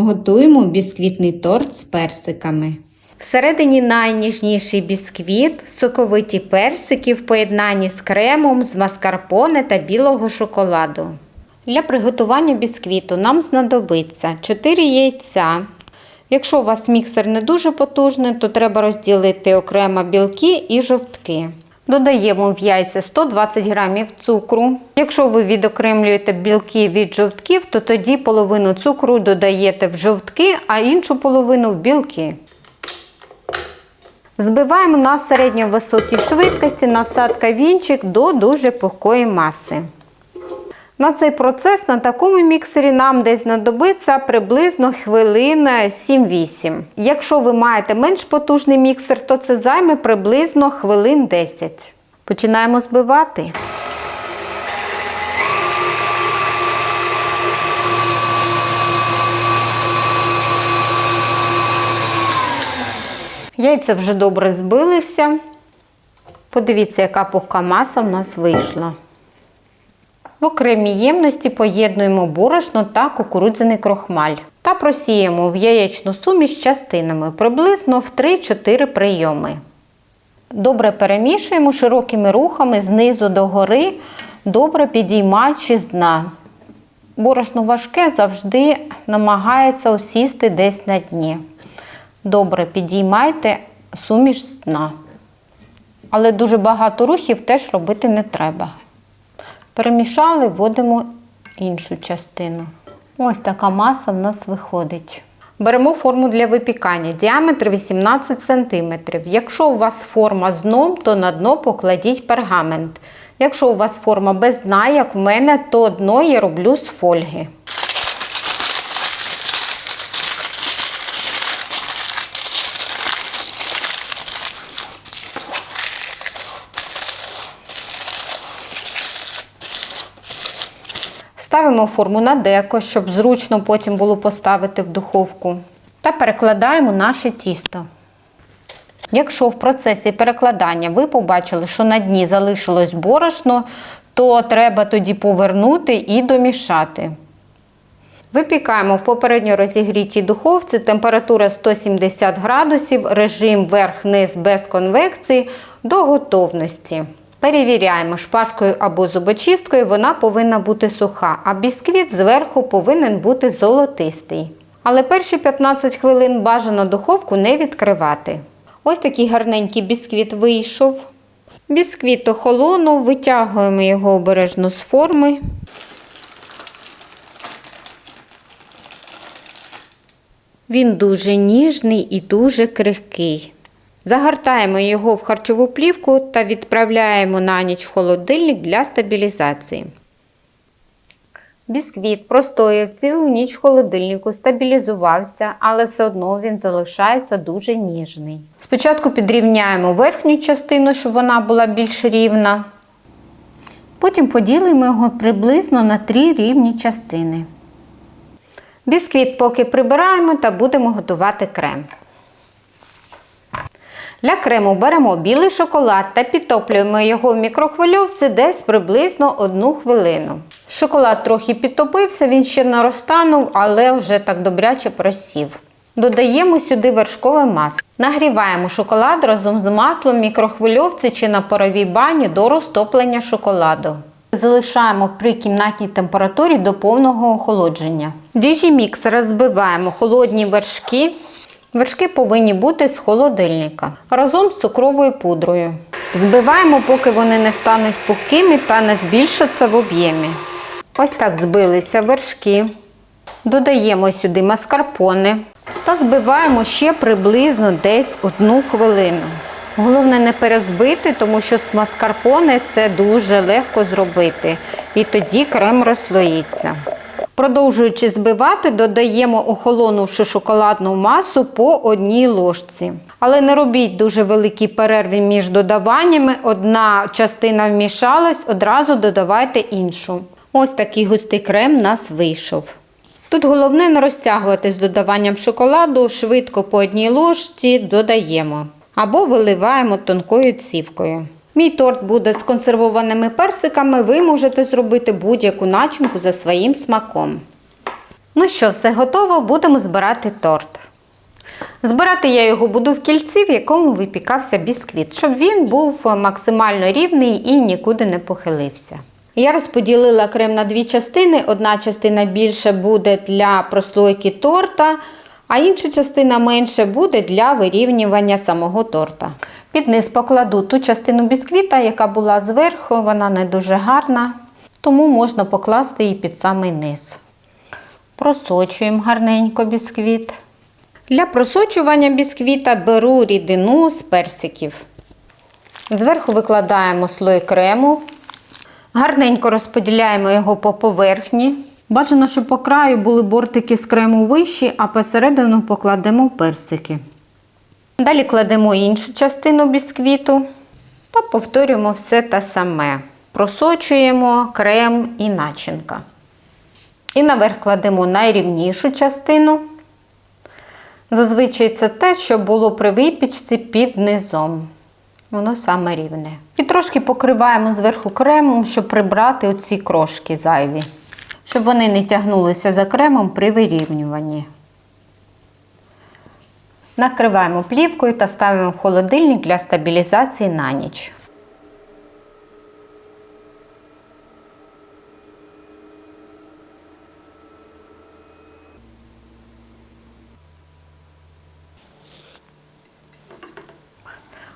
Готуємо бісквітний торт з персиками. Всередині найніжніший бісквіт, соковиті персики в поєднанні з кремом, з маскарпоне та білого шоколаду. Для приготування бісквіту нам знадобиться 4 яйця. Якщо у вас міксер не дуже потужний, то треба розділити окремо білки і жовтки. Додаємо в яйця 120 грамів цукру. Якщо ви відокремлюєте білки від жовтків, то тоді половину цукру додаєте в жовтки, а іншу половину в білки. Збиваємо на середньо-високій швидкості насадка вінчик до дуже пухкої маси. На цей процес на такому міксері нам десь знадобиться приблизно хвилин 7-8. Якщо ви маєте менш потужний міксер, то це займе приблизно хвилин 10. Починаємо збивати. Яйця вже добре збилися. Подивіться, яка пухка маса в нас вийшла. В окремій ємності поєднуємо борошно та кукурудзяний крохмаль та просіємо в яєчну суміш частинами приблизно в 3-4 прийоми. Добре перемішуємо широкими рухами знизу до гори, добре підіймаючи з дна. Борошно важке завжди намагається осісти десь на дні. Добре підіймайте суміш з дна. Але дуже багато рухів теж робити не треба. Перемішали, вводимо іншу частину. Ось така маса в нас виходить. Беремо форму для випікання. Діаметр 18 см. Якщо у вас форма з дном, то на дно покладіть пергамент. Якщо у вас форма без дна, як в мене, то дно я роблю з фольги. Ставимо форму на деко, щоб зручно потім було поставити в духовку. Та перекладаємо наше тісто. Якщо в процесі перекладання ви побачили, що на дні залишилось борошно, то треба тоді повернути і домішати. Випікаємо в попередньо розігрітій духовці температура 170 градусів, режим верх-низ без конвекції до готовності. Перевіряємо шпажкою або зубочисткою, вона повинна бути суха, а бісквіт зверху повинен бути золотистий. Але перші 15 хвилин бажано духовку не відкривати. Ось такий гарненький бісквіт вийшов. Бісквіт охолонув, витягуємо його обережно з форми. Він дуже ніжний і дуже крихкий. Загортаємо його в харчову плівку та відправляємо на ніч в холодильник для стабілізації. Бісквіт простояв цілу ніч в холодильнику, стабілізувався, але все одно він залишається дуже ніжний. Спочатку підрівняємо верхню частину, щоб вона була більш рівна. Потім поділимо його приблизно на три рівні частини. Бісквіт поки прибираємо та будемо готувати крем. Для крему беремо білий шоколад та підтоплюємо його в мікрохвильовці десь приблизно 1 хвилину. Шоколад трохи підтопився, він ще не розтанув, але вже так добряче просів. Додаємо сюди вершкове масло. Нагріваємо шоколад разом з маслом в мікрохвильовці чи на паровій бані до розтоплення шоколаду. Залишаємо при кімнатній температурі до повного охолодження. Діжі-мікс розбиваємо холодні вершки. Вершки повинні бути з холодильника разом з цукровою пудрою. Збиваємо, поки вони не стануть пухкими та не збільшаться в об'ємі. Ось так збилися вершки. Додаємо сюди маскарпоне та збиваємо ще приблизно десь одну хвилину. Головне не перезбити, тому що з маскарпоне це дуже легко зробити. І тоді крем розслоїться. Продовжуючи збивати, додаємо охолонувши шоколадну масу по одній ложці. Але не робіть дуже великі перерви між додаваннями. Одна частина вмішалась, одразу додавайте іншу. Ось такий густий крем у нас вийшов. Тут головне не розтягувати з додаванням шоколаду, швидко по одній ложці додаємо або виливаємо тонкою цівкою. Мій торт буде з консервованими персиками. Ви можете зробити будь-яку начинку за своїм смаком. Ну що, все готово, будемо збирати торт. Збирати я його буду в кільці, в якому випікався бісквіт, щоб він був максимально рівний і нікуди не похилився. Я розподілила крем на дві частини. Одна частина більше буде для прослойки торта, а інша частина менше буде для вирівнювання самого торта. Під низ покладу ту частину бісквіта, яка була зверху, вона не дуже гарна, тому можна покласти її під самий низ. Просочуємо гарненько бісквіт. Для просочування бісквіта беру рідину з персиків. Зверху викладаємо слой крему. Гарненько розподіляємо його по поверхні. Бажано, щоб по краю були бортики з крему вищі, а посередину покладемо персики. Далі кладемо іншу частину бісквіту та повторюємо все те саме. Просочуємо крем і начинка. І наверх кладемо найрівнішу частину. Зазвичай це те, що було при випічці під низом. Воно саме рівне. І трошки покриваємо зверху кремом, щоб прибрати оці крошки зайві, щоб вони не тягнулися за кремом при вирівнюванні. Накриваємо плівкою та ставимо в холодильник для стабілізації на ніч.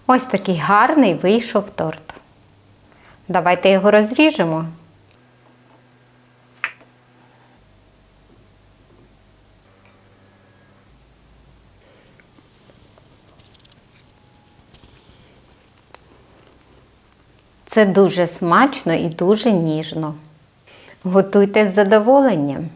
Ось такий гарний вийшов торт. Давайте його розріжемо. Це дуже смачно і дуже ніжно. Готуйте з задоволенням.